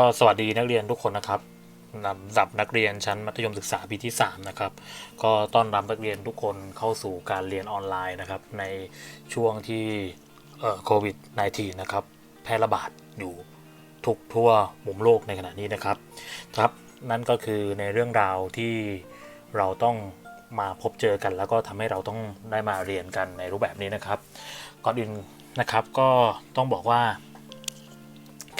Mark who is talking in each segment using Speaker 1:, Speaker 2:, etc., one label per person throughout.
Speaker 1: ็สวัสดีนักเรียนทุกคนนะครับสำหรับนักเรียนชั้นมัธยมศึกษาปีที่ 3 นะครับ ก็ต้อนรับนักเรียนทุกคนเข้าสู่การเรียนออนไลน์นะครับ ในช่วงที่โควิด -19 นะครับ แพร่ระบาดอยู่ทุกทั่วมุมโลกในขณะนี้นะครับ ครับ นั่นก็คือในเรื่องราวที่เราต้องมาพบเจอกัน แล้วก็ทำให้เราต้องได้มาเรียนกันในรูปแบบนี้นะครับ ก่อนอื่นนะครับก็ต้องบอกว่า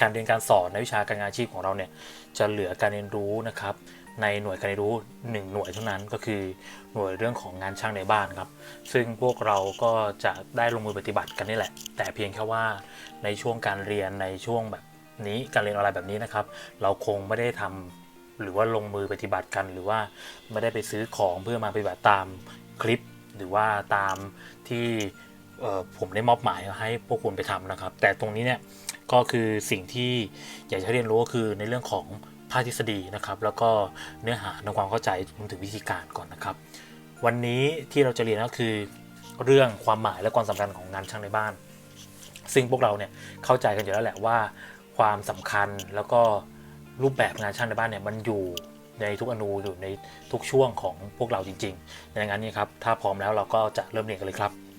Speaker 1: การเรียนการสอนในวิชาการงานอาชีพของเราเนี่ยจะเหลือการเรียนรู้นะครับในหน่วยการเรียนรู้ 1 หน่วยเท่านั้นก็คือหน่วยเรื่องของงานช่างในบ้านครับ ซึ่งพวกเราก็จะได้ลงมือปฏิบัติกันนี่แหละ แต่เพียงแค่ว่าในช่วงการเรียนในช่วงแบบนี้การเรียนออนไลน์แบบนี้นะครับ เราคงไม่ได้ทำหรือว่าลงมือปฏิบัติกัน หรือว่าไม่ได้ไปซื้อของเพื่อมาปฏิบัติตามคลิป หรือว่าตามที่ผมได้มอบหมายให้พวกคุณไปทำนะครับ แต่ตรงนี้เนี่ย ก็คือสิ่งที่อยากจะเรียนรู้ก็คือในเรื่องของภาคทฤษฎีนะครับ แล้วก็เนื้อหาทำความเข้าใจรวมถึงวิธีการก่อนนะครับ วันนี้ที่เราจะเรียนก็คือเรื่องความหมายและความสำคัญของงานช่างในบ้าน ซึ่งพวกเราเนี่ยเข้าใจกันอยู่แล้วแหละว่า ความสำคัญแล้วก็รูปแบบงานช่างในบ้านเนี่ยมันอยู่ในทุกอนูอยู่ในทุกช่วงของพวกเราจริงๆดังนั้นนี่ครับถ้าพร้อมแล้วเราก็จะเริ่มเรียนกันเลยครับ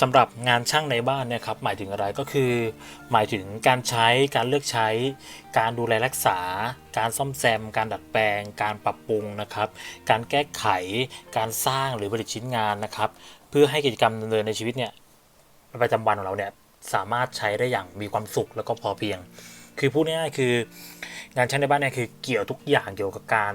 Speaker 1: สำหรับงานช่างในบ้านเนี่ยครับหมายถึงอะไรก็คือ หมายถึงการใช้การเลือกใช้ การดูแลรักษา การซ่อมแซม การดัดแปลง การปรับปรุงนะครับ การแก้ไข การสร้างหรือผลิตชิ้นงานนะครับ เพื่อให้กิจกรรมดำเนินในชีวิตเนี่ยประจำวันของเราเนี่ยสามารถใช้ได้อย่างมีความสุขแล้วก็พอเพียง คือพูดง่ายๆคืองานช่างในบ้านเนี่ยคือเกี่ยวทุกอย่างเกี่ยวกับการ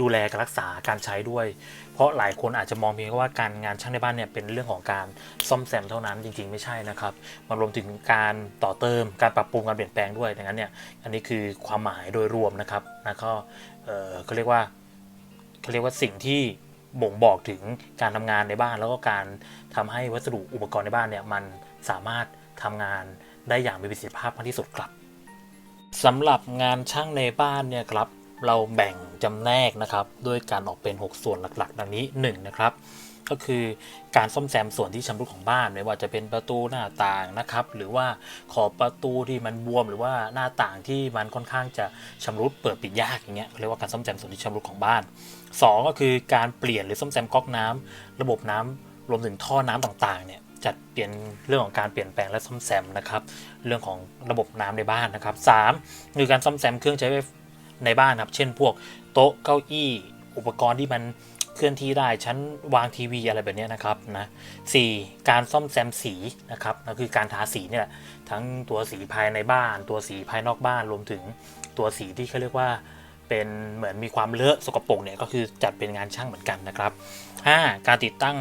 Speaker 1: ดูแลการรักษาการใช้ด้วย เพราะหลายคนอาจจะมองเพียงแค่ว่าการงานช่างในบ้านเนี่ยเป็นเรื่องของการซ่อมแซมเท่านั้นจริงๆไม่ใช่นะครับมันรวมถึงการต่อเติมการปรับปรุงการเปลี่ยนแปลงด้วยดังนั้นเนี่ยอันนี้คือความหมายโดยรวมนะครับแล้วก็เขาเรียกว่าเขาเรียกว่าสิ่งที่บ่งบอกถึงการทำงานในบ้าน แล้วก็การทำให้วัสดุอุปกรณ์ในบ้านเนี่ยมันสามารถทำงานได้อย่างมีประสิทธิภาพมากที่สุดครับสำหรับงานช่างในบ้านเนี่ยครับ เราแบ่งจำแนกนะครับด้วยการออกเป็น 6 ส่วนหลักๆ ดังนี้1นะครับก็คือการซ่อมแซมส่วนที่ชำรุดของบ้านไม่ว่าจะเป็นประตูหน้าต่างนะครับ หรือว่าขอบประตูที่มันบวม หรือว่าหน้าต่างที่มันค่อนข้างจะชำรุดเปิดปิดยากอย่างเงี้ยเรียกว่าการซ่อมแซมส่วนที่ชำรุดของบ้าน 2 ก็คือการเปลี่ยนหรือซ่อมแซมก๊อกน้ำระบบน้ำรวมถึงท่อน้ำต่างๆเนี่ยจัดเปลี่ยนเรื่องของการเปลี่ยนแปลงและซ่อมแซมนะครับ เรื่องของระบบน้ำในบ้านนะครับ3คือการซ่อมแซมเครื่องใช้ไฟ ในบ้านครับ เช่นพวกโต๊ะเก้าอี้อุปกรณ์ที่มันเคลื่อนที่ได้ชั้นวางทีวีอะไรแบบนี้นะครับนะสี่การซ่อมแซมสีนะครับก็คือการทาสีเนี่ยทั้งตัวสีภายในบ้าน ตัวสีภายนอกบ้านรวมถึงตัวสีที่เขาเรียกว่าเป็นเหมือนมีความเลอะสกปรกเนี่ยก็คือจัดเป็นงานช่างเหมือนกันนะครับ 5. การติดตั้ง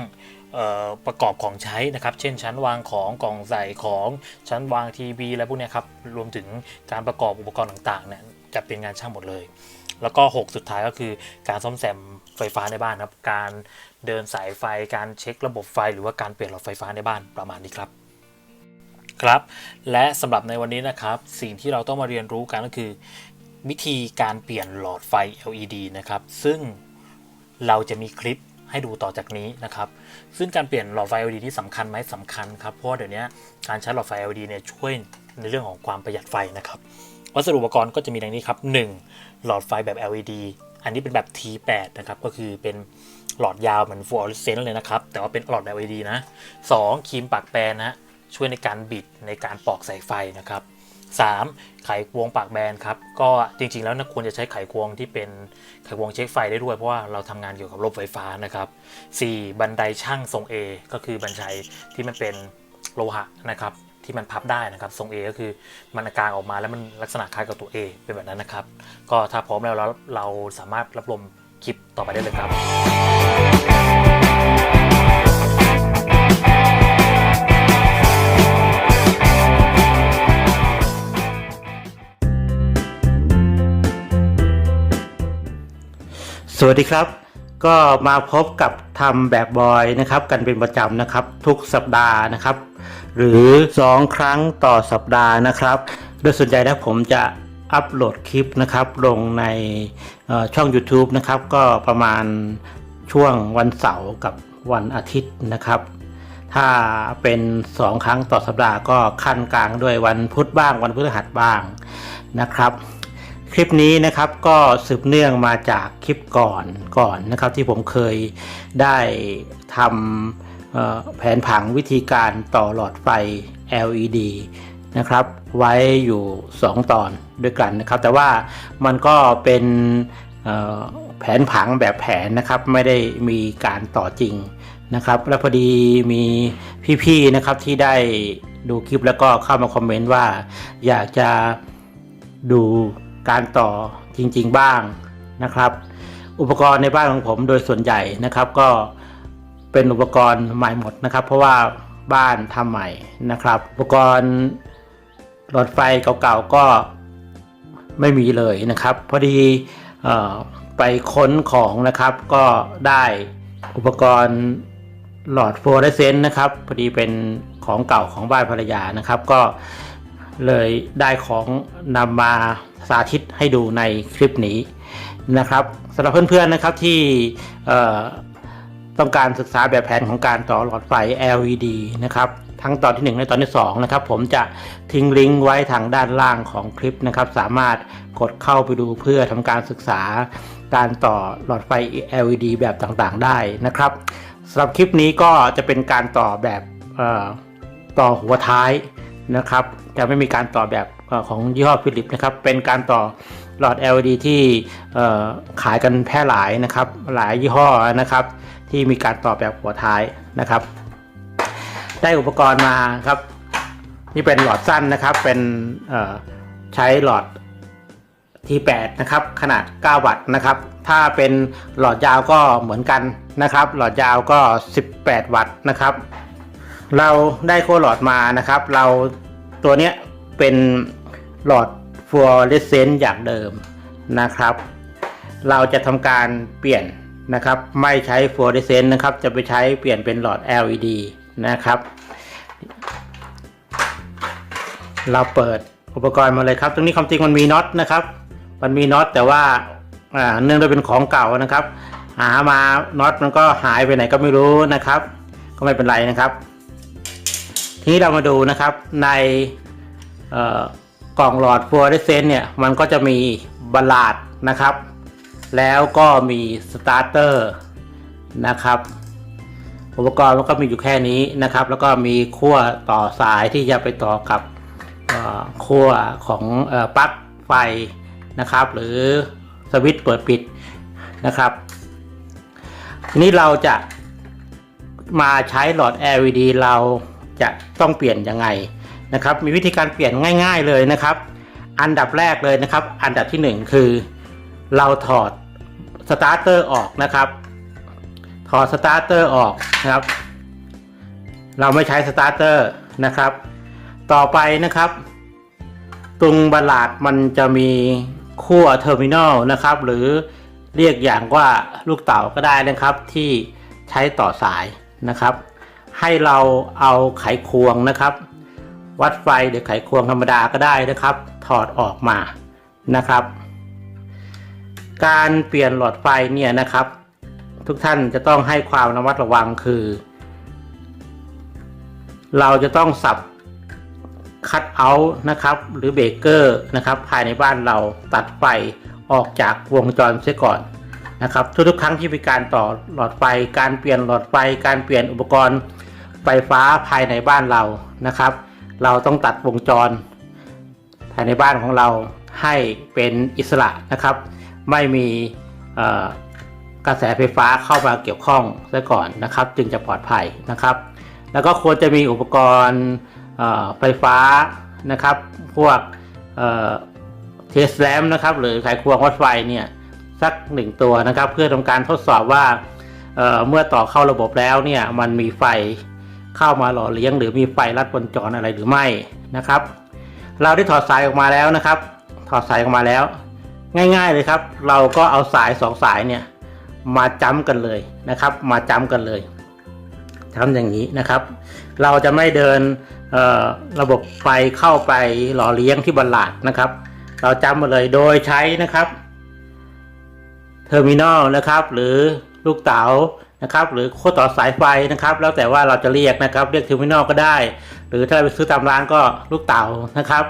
Speaker 1: ประกอบของใช้นะครับ เช่นชั้นวางของกล่องใส่ของชั้นวางทีวีอะไรพวกนี้ครับรวมถึงการประกอบอุปกรณ์ต่างๆเนี่ย จัดเป็นงานช่างหมดเลย แล้วก็ 6 สุดท้ายก็คือการซ่อมแซมไฟฟ้าในบ้านครับ การเดินสายไฟ การเช็คระบบไฟ หรือว่าการเปลี่ยนหลอดไฟฟ้าในบ้านประมาณนี้ครับ ครับ และสำหรับในวันนี้นะครับ สิ่งที่เราต้องมาเรียนรู้กันก็คือ วิธีการเปลี่ยนหลอดไฟ LED นะครับ ซึ่งเราจะมีคลิปให้ดูต่อจากนี้นะครับ ซึ่งการเปลี่ยนหลอดไฟ LED ที่สำคัญไหมสำคัญครับ เพราะเดี๋ยวนี้การใช้หลอดไฟ LED เนี่ยช่วยในเรื่องของความประหยัดไฟนะครับ วัสดุอุปกรณ์ก็จะมีดังนี้ครับ 1. หลอดไฟแบบ LED อันนี้เป็นแบบ T8 นะครับก็คือเป็นหลอดยาวเหมือนฟลูออเรสเซนต์เลยนะครับ แต่ว่าเป็นหลอด LED นะ 2. ครีมปากแปรนะช่วยในการบิดในการปอกสายไฟนะครับ 3. ไขควงปากแบนครับ ก็จริงๆแล้วนะควรจะใช้ไขควงที่เป็นไขควงเช็คไฟได้ด้วย เพราะว่าเราทำงานเกี่ยวกับระบบไฟฟ้านะครับ 4. บันไดช่างทรง A ก็คือบันไดที่มันเป็นโลหะนะครับ ที่มันพับได้นะครับ ทรง A ก็คือมันกางออกมาแล้วมันลักษณะคล้ายกับตัว A เป็นแบบนั้นนะครับ ก็ถ้าพร้อมแล้วเราเราสามารถรับชมคลิปต่อไปได้เลยครับ
Speaker 2: สวัสดีครับ ก็มาพบกับทำแบบบอยนะครับ กันเป็นประจำนะครับ ทุกสัปดาห์นะครับ หรือ 2 ครั้งต่อสัปดาห์นะครับ โดยส่วนใหญ่แล้วผมจะอัปโหลดคลิปนะครับ ลงในช่อง YouTube นะครับ ก็ประมาณช่วงวันเสาร์กับวันอาทิตย์นะครับ ถ้าเป็นสองครั้งต่อสัปดาห์ก็ขั้นกลางด้วยวันพุธบ้างวันพฤหัสบ้างนะครับ คลิปนี้นะครับก็สืบเนื่องมาจากคลิปก่อนก่อนนะครับ ที่ผมเคยได้ทำแผนผังวิธีการต่อหลอดไฟ LED นะครับ ไว้อยู่ 2 ตอนด้วยกันนะครับ แต่ว่ามันก็เป็นแผนผังแบบแผนนะครับ ไม่ได้มีการต่อจริงนะครับ แล้วพอดีมีพี่ๆนะครับที่ได้ดูคลิปแล้วก็เข้ามาคอมเมนต์ว่าอยากจะดู การต่อจริง ๆ บ้างนะครับ อุปกรณ์ในบ้านของผมโดยส่วนใหญ่นะครับก็เป็นอุปกรณ์ใหม่หมดนะครับ เพราะว่าบ้านทำใหม่นะครับ อุปกรณ์หลอดไฟเก่าๆก็ไม่มีเลยนะครับ พอดีออไปค้นของนะครับก็ได้อุปกรณ์หลอดฟลูออเรสเซนต์นะครับ พอดีเป็นของเก่าของบ้านภรรยานะครับ ก็ เลยได้ของนำมาสาธิตให้ดูในคลิปนี้นะครับสำหรับเพื่อนๆนะครับที่ต้องการศึกษาแบบแผนของการต่อหลอดไฟ LED นะครับทั้งตอนที่ 1 และตอนที่ 2 นะครับ ผมจะทิ้งลิงก์ไว้ทางด้านล่างของคลิปนะครับ สามารถกดเข้าไปดูเพื่อทำการศึกษาการต่อหลอดไฟ LED แบบต่างๆ ได้นะครับสำหรับคลิปนี้ก็จะเป็นการต่อแบบต่อหัวท้าย นะครับ จะไม่มีการต่อแบบของยี่ห้อฟิลิปนะครับ เป็นการต่อหลอด LED ที่ขายกันแพร่หลายนะครับ หลายยี่ห้อนะครับ ที่มีการต่อแบบหัวท้ายนะครับ ได้อุปกรณ์มาครับ นี่เป็นหลอดสั้นนะครับ เป็นใช้หลอด T8 นะครับ ขนาด 9 วัตต์นะครับ ถ้าเป็นหลอดยาวก็เหมือนกันนะครับ หลอดยาวก็ 18 วัตต์นะครับ เราได้โคหลอดมานะครับ เรา ตัวเนี้ยเป็นหลอดฟลูออเรสเซนต์อย่างเดิมนะครับ เราจะทำการเปลี่ยนนะครับ ไม่ใช้ฟลูออเรสเซนต์นะครับ จะไปใช้เปลี่ยนเป็นหลอด LED นะครับ เราเปิดอุปกรณ์มาเลยครับ ตรงนี้ความจริงมันมีน็อตนะครับ มันมีน็อตแต่ว่าเนื่องด้วยเป็นของเก่านะครับ หามาน็อตมันก็หายไปไหนก็ไม่รู้นะครับ ก็ไม่เป็นไรนะครับ ทีนี้เรามาดูนะครับในกล่องหลอดฟลูออเรสเซนต์เนี่ยมันก็จะมีบัลลาดนะครับ แล้วก็มีสตาร์เตอร์นะครับอุปกรณ์มันก็มีอยู่แค่นี้นะครับ แล้วก็มีขั้วต่อสายที่จะไปต่อกับขั้วของอปลั๊กไฟนะครับ หรือสวิตช์เปิดปิดนะครับทีนี้เราจะมาใช้หลอด LED เรา จะต้องเปลี่ยนยังไงนะครับ มีวิธีการเปลี่ยนง่าย ๆเลยนะครับ อันดับแรกเลยนะครับ อันดับที่หนึ่งคือ เราถอดสตาร์เตอร์ออกนะครับ ถอดสตาร์เตอร์ออกนะครับ เราไม่ใช้สตาร์เตอร์นะครับ ต่อไปนะครับ ตรงบัลลาดมันจะมีขั้วเทอร์มินอลนะครับ หรือเรียกอย่างว่าลูกเต่าก็ได้นะครับที่ใช้ต่อสายนะครับ ให้เราเอาไขควงนะครับ วัดไฟหรือไขควงธรรมดาก็ได้นะครับ ถอดออกมานะครับ การเปลี่ยนหลอดไฟเนี่ยนะครับ ทุกท่านจะต้องให้ความระมัดระวังคือ เราจะต้องสับคัดเอาท์นะครับหรือเบรกเกอร์นะครับภายในบ้านเราตัดไฟออกจากวงจรเสียก่อนนะครับ ทุกๆ ครั้งที่มีการต่อหลอดไฟ การเปลี่ยนหลอดไฟ การเปลี่ยนอุปกรณ์ ไฟฟ้าภายในบ้านเรานะครับ เราต้องตัดวงจร ภายในบ้านของเราให้เป็นอิสระนะครับ ไม่มีกระแสไฟฟ้าเข้ามาเกี่ยวข้องซะก่อนนะครับ จึงจะปลอดภัยนะครับ แล้วก็ควรจะมีอุปกรณ์ไฟฟ้านะครับ พวกเทสแลมนะครับ หรือไขควงวัดไฟเนี่ยสักหนึ่งตัวนะครับ เพื่อทำการทดสอบว่าเเมื่อต่อเข้าระบบแล้วเนี่ยมันมีไฟ เข้ามาหล่อเลี้ยง หรือมีไฟลัดวงจรอะไรหรือไม่นะครับ เราได้ถอดสายออกมาแล้วนะครับ ถอดสายออกมาแล้ว ง่ายๆเลยครับ เราก็เอาสายสองสายเนี่ยมาจ้ำกันเลยนะครับ มาจ้ำกันเลยทำอย่างนี้นะครับ เราจะไม่เดินระบบไฟเข้าไปหล่อเลี้ยงที่บัลลาดนะครับ เราจ้ำมาเลยโดยใช้นะครับเทอร์มินอลนะครับ หรือลูกเต๋า นะครับ หรือขั้วต่อสายไฟนะครับ แล้วแต่ว่าเราจะเรียกนะครับ เรียกเทอร์มินอลก็ได้ หรือถ้าเราไปซื้อตามร้านก็ลูกเต๋านะครับ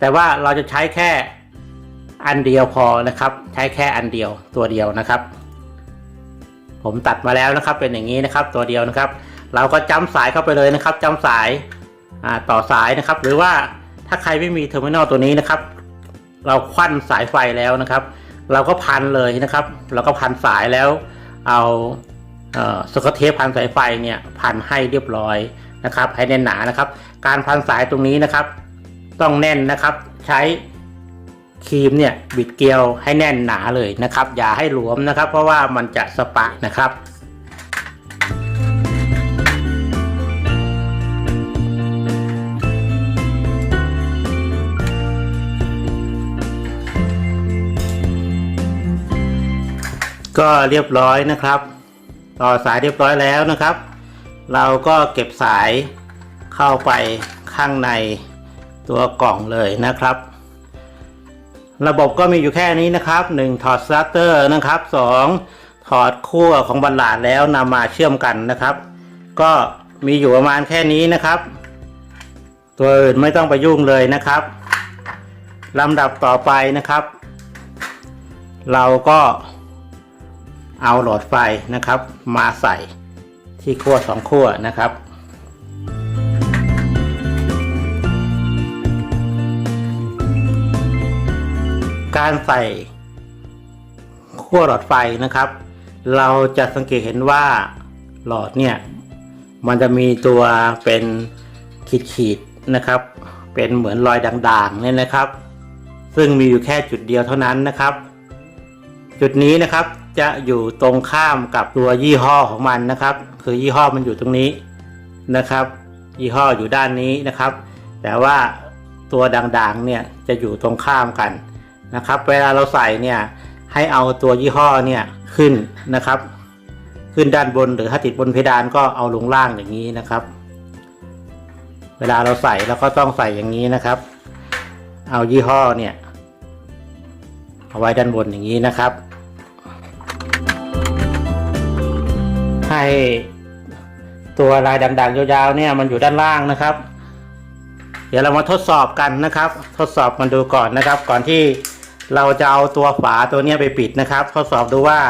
Speaker 2: แต่ว่าเราจะใช้แค่อันเดียวพอนะครับ ใช้แค่อันเดียวตัวเดียวนะครับ ผมตัดมาแล้วนะครับ เป็นอย่างนี้นะครับ ตัวเดียวนะครับ เราก็จ้ำสายเข้าไปเลยนะครับจ้ำสายต่อสายนะครับ หรือว่าถ้าใครไม่มีเทอร์มินอลตัวนี้นะครับ เราควันสายไฟแล้วนะครับ เราก็พันเลยนะครับ เราก็พันสายแล้วเอา สกอตเทปพันสายไฟเนี่ยพันให้เรียบร้อยนะครับให้แน่นหนานะครับ การพันสายตรงนี้นะครับ ต้องแน่นนะครับ ใช้ครีมเนี่ยบิดเกลียวให้แน่นหนาเลยนะครับ อย่าให้หลวมนะครับ เพราะว่ามันจะสปะนะครับก็เรียบร้อยนะครับ ต่อสายเรียบร้อยแล้วนะครับ เราก็เก็บสายเข้าไปข้างในตัวกล่องเลยนะครับ ระบบก็มีอยู่แค่นี้นะครับ 1 ถอดสตาร์เตอร์นะครับ 2 ถอดขั้วของบัลลาดแล้วนำมาเชื่อมกันนะครับ ก็มีอยู่ประมาณแค่นี้นะครับ ตัวอื่นไม่ต้องไปยุ่งเลยนะครับลำดับต่อไปนะครับ เราก็ เอาหลอดไฟนะครับ มาใส่ที่ขั้วสองขั้วนะครับ การใส่ขั้วหลอดไฟนะครับ เราจะสังเกตเห็นว่าหลอดเนี่ยมันจะมีตัวเป็นขีดๆนะครับ เป็นเหมือนรอยด่างๆเนี่ยนะครับ ซึ่งมีอยู่แค่จุดเดียวเท่านั้นนะครับ จุดนี้นะครับ จะอยู่ตรงข้ามกับตัวยี่ห้อของมันนะครับ คือยี่ห้อมันอยู่ตรงนี้นะครับ ยี่ห้ออยู่ด้านนี้นะครับ แต่ว่าตัวด่างๆเนี่ยจะอยู่ตรงข้ามกันนะครับ เวลาเราใส่เนี่ยให้เอาตัวยี่ห้อเนี่ยขึ้นนะครับ ขึ้นด้านบนหรือถ้าติดบนเพดานก็เอาลงล่างอย่างนี้นะครับ เวลาเราใส่เราก็ต้องใส่อย่างนี้นะครับ เอายี่ห้อเนี่ยเอาไว้ด้านบนอย่างนี้นะครับ ให้ตัวลายด่างๆยาวๆเนี่ยมันอยู่ด้านล่างนะครับ เดี๋ยวเรามาทดสอบกันนะครับ ทดสอบมันดูก่อนนะครับ ก่อนที่เราจะเอาตัวฝาตัวเนี้ยไปปิดนะครับ ทดสอบดูว่า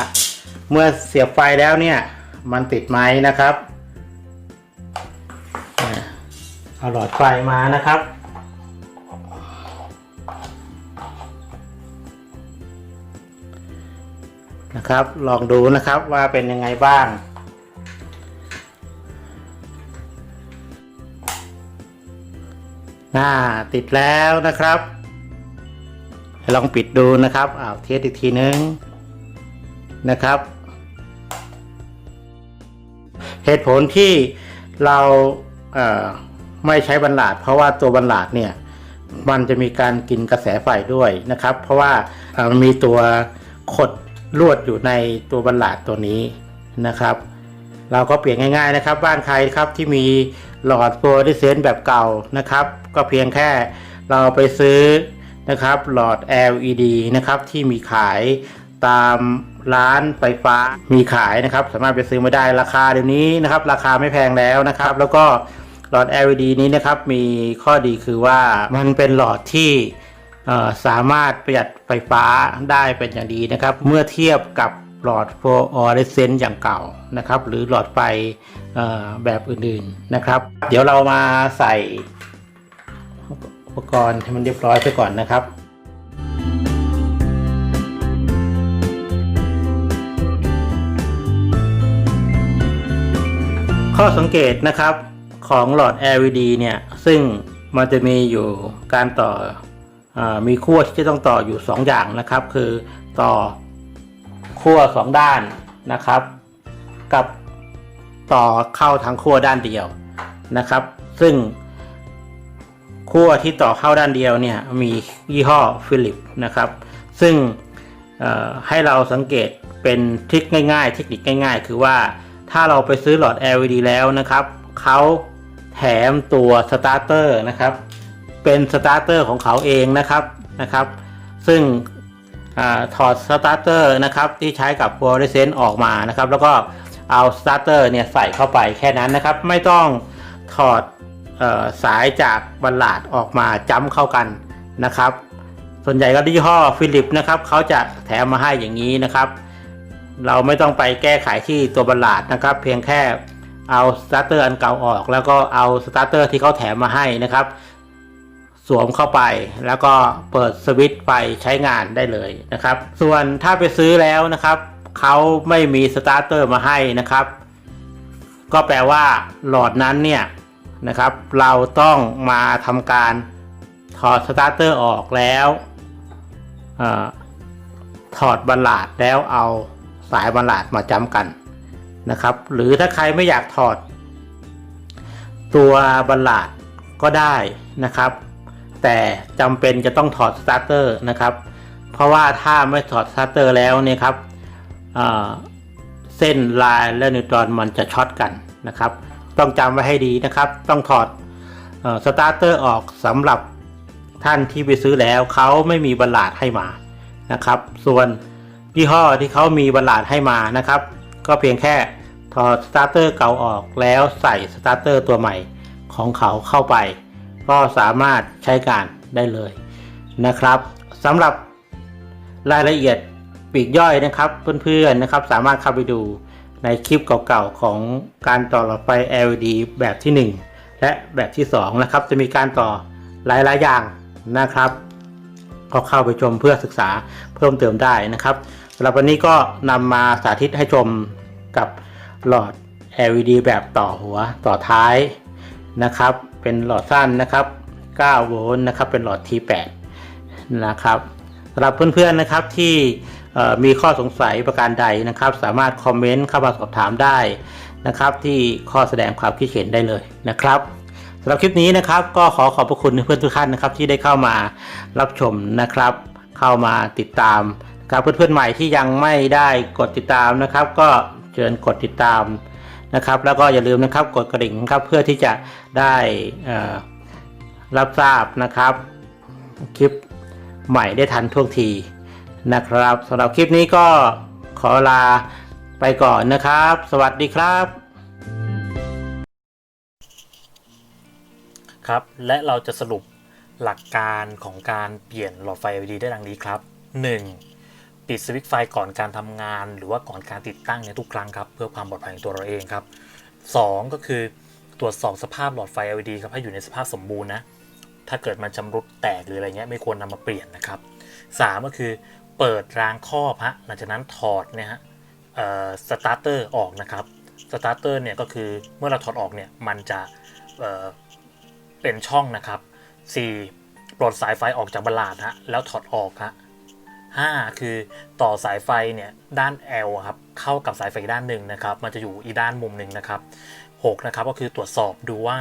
Speaker 2: เมื่อเสียบไฟแล้วเนี่ย มันติดไหมนะครับเอาหลอดไฟมานะครับนะครับ ลองดูนะครับว่าเป็นยังไงบ้าง น่าติดแล้วนะครับ ลองปิดดูนะครับอ้าวเทสอีกทีนึงนะครับ เหตุผลที่เราเไม่ใช้บรรลาด เพราะว่าตัวบรรลาดเนี่ยมันจะมีการกินกระแสไฟด้วยนะครับ เพราะว่ามันมีตัวขดลวดอยู่ในตัวบรรลาดตัวนี้นะครับ เราก็เปลี่ยนง่าย ๆนะครับ บ้านใครครับที่มี หลอดโฟลออเรสเซนต์แบบเก่านะครับ ก็เพียงแค่เราไปซื้อนะครับหลอด LED นะครับที่มีขายตามร้านไฟฟ้ามีขายนะครับ สามารถไปซื้อมาได้ราคาเดี๋ยวนี้นะครับ ราคาไม่แพงแล้วนะครับ แล้วก็หลอด LED นี้นะครับมีข้อดีคือว่ามันเป็นหลอดที่สามารถประหยัดไฟฟ้าได้เป็นอย่างดีนะครับ เมื่อเทียบกับ หลอดฟลูออเรสเซนต์อย่างเก่านะครับ หรือหลอดไฟแบบอื่นๆนะครับ เดี๋ยวเรามาใส่อุปกรณ์ให้มันเรียบร้อยไปก่อนนะครับข้อสังเกตนะครับของหลอด LED เนี่ยซึ่งมันจะมีอยู่การต่ออมีขั้วที่จะต้องต่ออยู่ 2 อย่างนะครับ คือต่อ ขั้ว2ด้านนะครับ กับต่อเข้าทางขั้วด้านเดียวนะครับ ซึ่งขั้วที่ต่อเข้าด้านเดียวเนี่ยมียี่ห้อฟิลิปนะครับ ซึ่งให้เราสังเกตเป็นทริคง่ายๆ เทคนิคง่าย ๆ คือว่าถ้าเราไปซื้อหลอด LED แล้วนะครับเขาแถมตัวสตาร์เตอร์นะครับ เป็นสตาร์เตอร์ของเขาเองนะครับนะครับ ซึ่ง ถอดสตาร์เตอร์นะครับที่ใช้กับฟลูออเรสเซนต์ออกมานะครับ แล้วก็เอาสตาร์เตอร์เนี่ยใส่เข้าไปแค่นั้นนะครับ ไม่ต้องถอดออสายจากบัลลาดออกมาจ้ำเข้ากันนะครับ ส่วนใหญ่ก็ยี่ห้อฟิลิปนะครับเขาจะแถมมาให้อย่างนี้นะครับ เราไม่ต้องไปแก้ไขที่ตัวบัลลาดนะครับ เพียงแค่เอาสตาร์เตอร์อันเก่าออก แล้วก็เอาสตาร์เตอร์ที่เขาแถมมาให้นะครับ สวมเข้าไป แล้วก็เปิดสวิตช์ไฟใช้งานได้เลยนะครับ ส่วนถ้าไปซื้อแล้วนะครับเขาไม่มีสตาร์เตอร์มาให้นะครับ ก็แปลว่าหลอดนั้นเนี่ยนะครับ เราต้องมาทำการถอดสตาร์เตอร์ออกแล้วอถอดบัลลาดแล้วเอาสายบัลลาดมาจ้ำกันนะครับ หรือถ้าใครไม่อยากถอด ตัวบัลลาดก็ได้นะครับ แต่จำเป็นจะต้องถอดสตาร์เตอร์นะครับ เพราะว่าถ้าไม่ถอดสตาร์เตอร์แล้วเนี่ยครับเส้นลายและนิวตรอนมันจะช็อตกันนะครับ ต้องจำไว้ให้ดีนะครับ ต้องถอดอสตาร์เตอร์ออกสำหรับท่านที่ไปซื้อแล้วเขาไม่มีบัลลาดให้มานะครับ ส่วนยี่ห้อที่เขามีบัลลาดให้มานะครับ ก็เพียงแค่ถอดสตาร์เตอร์เก่าออกแล้วใส่สตาร์เตอร์ตัวใหม่ของเขาเข้าไป ก็สามารถใช้การได้เลยนะครับสำหรับรายละเอียดปีกย่อยนะครับเพื่อนๆนะครับ สามารถเข้าไปดูในคลิปเก่าๆของการต่อหลอดไฟ LED แบบที่ 1 และแบบที่ 2 นะครับ จะมีการต่อหลายๆอย่างนะครับก็เข้าไปชมเพื่อศึกษาเพิ่มเติมได้นะครับสำหรับวันนี้ก็นำมาสาธิตให้ชมกับหลอด LED แบบต่อหัวต่อท้าย นะครับ เป็นหลอดสั้นนะครับ9โวลต์นะครับ เป็นหลอด T8 นะครับสำหรับเพื่อนๆนะครับที่มีข้อสงสัยประการใดนะครับ สามารถคอมเมนต์เข้ามาสอบถามได้นะครับ ที่ข้อแสดงความคิดเห็นได้เลยนะครับสำหรับคลิปนี้นะครับ ก็ขอขอบพระคุณเพื่อนทุกท่านนะครับ ที่ได้เข้ามารับชมนะครับ เข้ามาติดตามครับเพื่อนๆใหม่ที่ยังไม่ได้กดติดตามนะครับ ก็เชิญกดติดตาม นะครับ แล้วก็อย่าลืมนะครับกดกระดิ่งนะครับเพื่อที่จะได้รับทราบนะครับ คลิปใหม่ได้ทันท่วงทีนะครับสำหรับคลิปนี้ก็ขอลาไปก่อนนะครับ สวัสดีครับ
Speaker 1: ครับ และเราจะสรุปหลักการของการเปลี่ยนหลอดไฟ LED ได้ดังนี้ครับ 1. ปิดสวิตช์ไฟก่อนการทำงาน หรือว่าก่อนการติดตั้งในทุกครั้งครับ เพื่อความปลอดภัยของตัวเราเองครับ 2. ก็คือตรวจสอบสภาพหลอดไฟ LED ครับให้อยู่ในสภาพสมบูรณ์นะถ้าเกิดมันชำรุดแตกหรืออะไรเงี้ยไม่ควรนำมาเปลี่ยนนะครับ 3 ก็คือเปิดรางครอบฮะหลังจากนั้นถอดเนี่ยฮะสตาร์เตอร์ออกนะครับสตาร์เตอร์เนี่ยก็คือเมื่อเราถอดออกเนี่ยมันจะเเป็นช่องนะครับ 4. ปลดสายไฟออกจากบัลลาดฮะแล้วถอดออกฮะ 5 คือต่อสายไฟเนี่ยด้าน L อะครับเข้ากับสายไฟด้านหนึ่งนะครับมันจะอยู่อีด้านมุมหนึ่งนะครับ6นะครับก็คือตรวจสอบดูว่า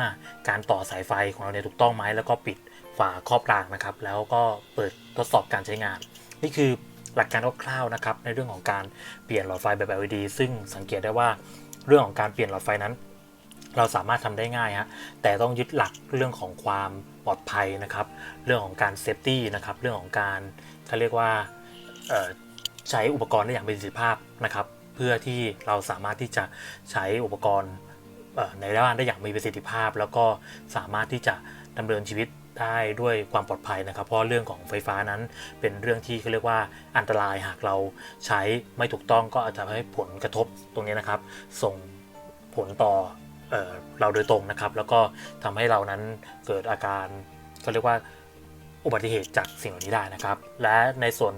Speaker 1: การต่อสายไฟของเราเนี่ยถูกต้องไหมแล้วก็ปิดฝาครอบรางนะครับ แล้วก็เปิดทดสอบการใช้งาน นี่คือหลักการคร่าวๆนะครับในเรื่องของการเปลี่ยนหลอดไฟแบบ LED ซึ่งสังเกตได้ว่าเรื่องของการเปลี่ยนหลอดไฟนั้น เราสามารถทำได้ง่ายฮะแต่ต้องยึดหลักเรื่องของความปลอดภัยนะครับ เรื่องของการเซฟตี้นะครับ เรื่องของการเขาเรียกว่า ใช้อุปกรณ์ได้อย่างมีประสิทธิภาพนะครับ เพื่อที่เราสามารถที่จะใช้อุปกรณ์ในบ้านได้อย่างมีประสิทธิภาพ แล้วก็สามารถที่จะดำเนินชีวิตได้ด้วยความปลอดภัยนะครับ เพราะเรื่องของไฟฟ้านั้นเป็นเรื่องที่เขาเรียกว่าอันตรายหากเราใช้ไม่ถูกต้องก็อาจจะให้ผลกระทบตรงนี้นะครับ ส่งผลต่อเออเราโดยตรงนะครับ แล้วก็ทำให้เรานั้นเกิดอาการก็เรียกว่าอุบัติเหตุจากสิ่งเหล่านี้ได้นะครับ และในส่วน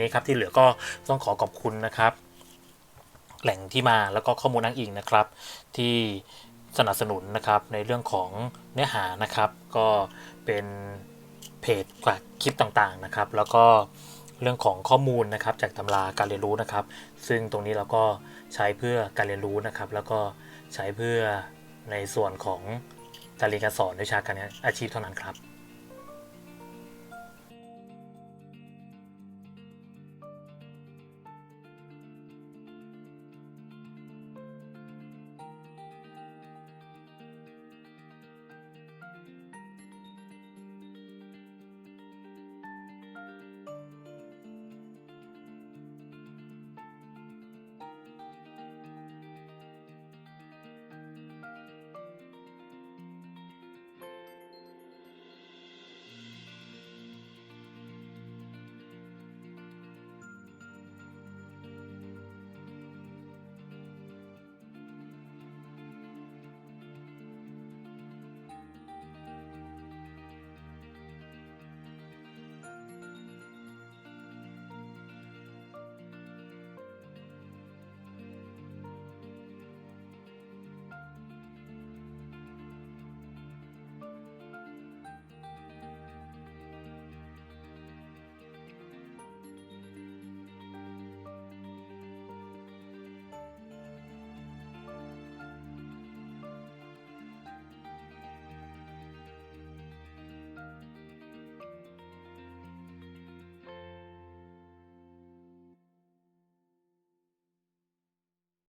Speaker 1: นี้ครับที่เหลือก็ต้องขอขอบคุณนะครับ แหล่งที่มาแล้วก็ข้อมูลอ้างอิงนะครับ ที่สนับสนุนนะครับในเรื่องของเนื้อหานะครับ ก็เป็นเพจกว่าคลิปต่างๆนะครับ แล้วก็เรื่องของข้อมูลนะครับ จากตำราการเรียนรู้นะครับ ซึ่งตรงนี้เราก็ใช้เพื่อการเรียนรู้นะครับ แล้วก็ใช้เพื่อในส่วนของการเรียนการสอนวิชาการอาชีพเท่านั้นครับ